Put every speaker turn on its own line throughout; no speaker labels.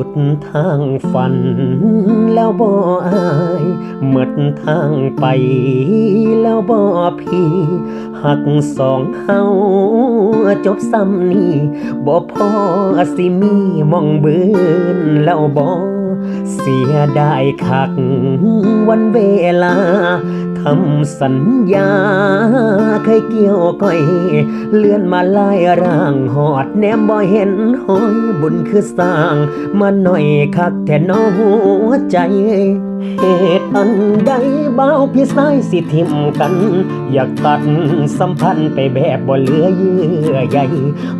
ุดทางฝัน แล้วบ่อายหมดทางไป แล้วบ่พี่ หักสองเฮาจบซ้ำนี่บ่พอสิมีมองเบืนแล้วบ่ เสียดายคักวันเวลาทำสัญญา เคยเกี่ยวก้อย เลื่อนมาลายร่างหอดแนมบ่เห็นหอยบุญคือสร้าง มาหน่อยคักแท่น้อหัวใจเหตุอันใดเบาพี่สายสิทิมกัน อยากตัดสัมพันธ์ไปแบบบ่เหลือเยื่อใย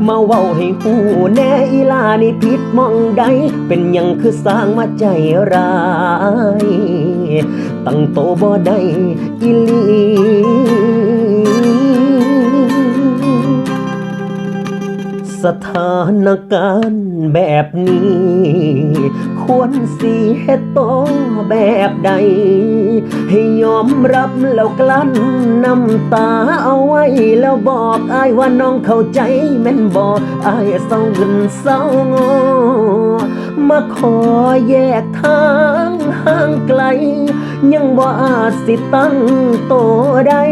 มาเว้าให้หูแน่อีลานี่ผิดมองใด เป็นยังคือสร้างมาใจร้าย ตั้งโตบ่ได้อีลี สถานการณ์แบบนี้ ควรสีเฮ็ดโตแบบใด ให้ยอมรับแล้วกลั้นน้ำตาเอาไว้ แล้วบอกอายว่าน้องเข้าใจแม่นบอกอายเศร้าเงินเศร้างอมาขอแยกทางห่างไกล ยังบ่อาจสิตั้งโตได้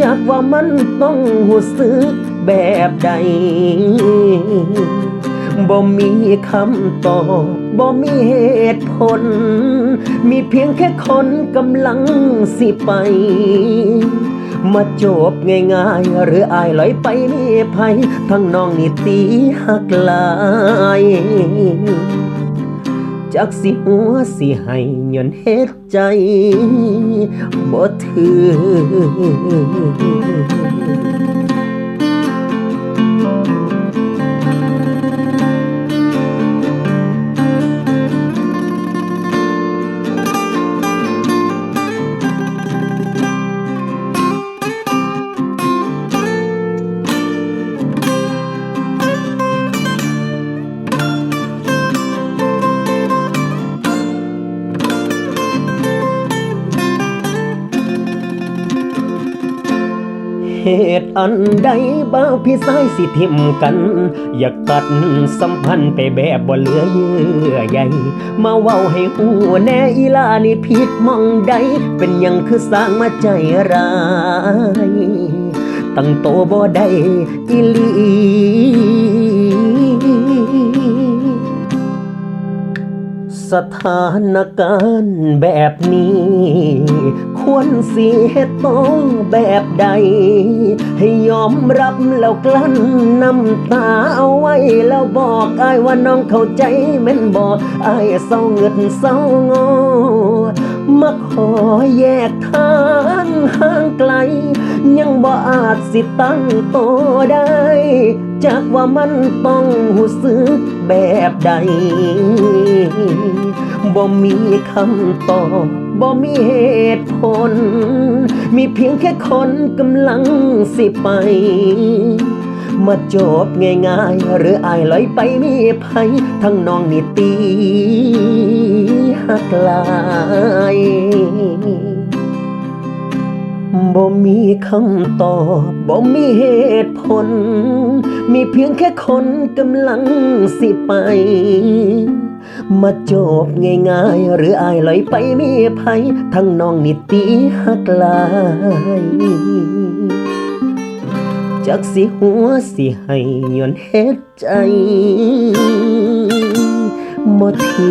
จากว่ามันต้องหูสึก แบบใดบ่มีคำตอบบ่มีเหตุผล มีเพียงแค่คนกำลังสิไป มาจบง่ายๆ หรืออายลอยไปมีภัย ทั้งน้องนี่ตีหักลายจักสิหัวสิให้ย้อนเฮ็ดใจบ่ถือ เหตุอันใดบ้าวพี่สายสิทิมกัน อยากตัดสัมพันธ์ไปแบบบ่เหลือเยื่อใยมาเว้าให้หูแน่อีลานี่ผิดมองใด เป็นยังคือสร้างมาใจร้ายตั้งโตบ่ได้อีลีสถานการณ์แบบนี้ ควรสีเหตุโตองแบบใด ให้ยอมรับแล้วกลั้นน้ำตาเอาไว้แล้วบอกอายว่าน้องเข้าใจแม่นบอกอายเศร้าเงินเศร้างอมาขอแยกทางห่างไกล ยังบ่อาจสิตั้งโตได้ จากว่ามันต้องหูสึกแบบใดบ่มีคำตอบ บ่มีเหตุผล มีเพียงแค่คนกำลังสิไป มาจบง่ายๆ หรืออายลอยไปมีภัย ทั้งน้องนี่ตีหักลายบ่มีคำตอบบ่มีเหตุผล มีเพียงแค่คนกำลังสิไป มาจบง่ายๆ หรืออายลอยไปมีภัยทั้งน้องนิติหักลายจักสิหัวสิให้ย้อนเฮ็ดใจบ่ที